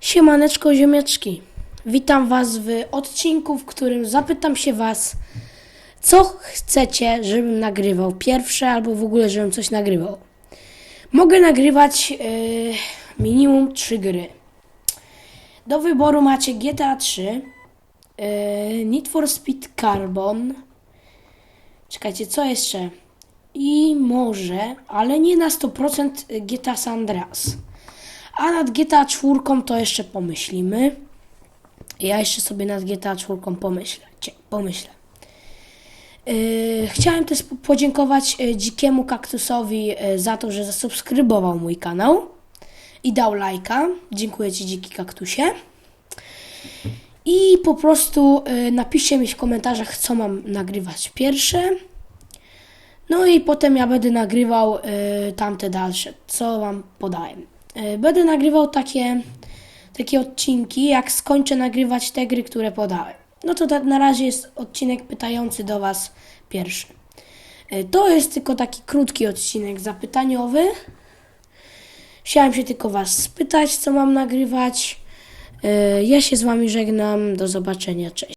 Siemaneczko ziomeczki. Witam Was w odcinku, w którym zapytam się Was, co chcecie, żebym nagrywał pierwsze, albo w ogóle, żebym coś nagrywał. Mogę nagrywać yy, minimum 3 gry. Do wyboru macie GTA 3, yy, Need for Speed Carbon. Czekajcie, co jeszcze? I może, ale nie na 100% GTA San Andreas. A nad GTA 4 to jeszcze pomyślimy. Ja jeszcze sobie nad GTA 4 pomyślę. Pomyślę. Yy, chciałem też po- podziękować yy, Dzikiemu Kaktusowi yy, za to, że zasubskrybował mój kanał i dał lajka. Dziękuję Ci, Dziki Kaktusie. I po prostu yy, napiszcie mi w komentarzach, co mam nagrywać pierwsze. No i potem ja będę nagrywał tamte dalsze, co wam podałem. Y, będę nagrywał takie, takie odcinki, jak skończę nagrywać te gry, które podałem. No to na razie jest odcinek pytający do was pierwszy. Y, to jest tylko taki krótki odcinek zapytaniowy. Chciałem się tylko was spytać, co mam nagrywać. Y, ja się z wami żegnam. Do zobaczenia. Cześć.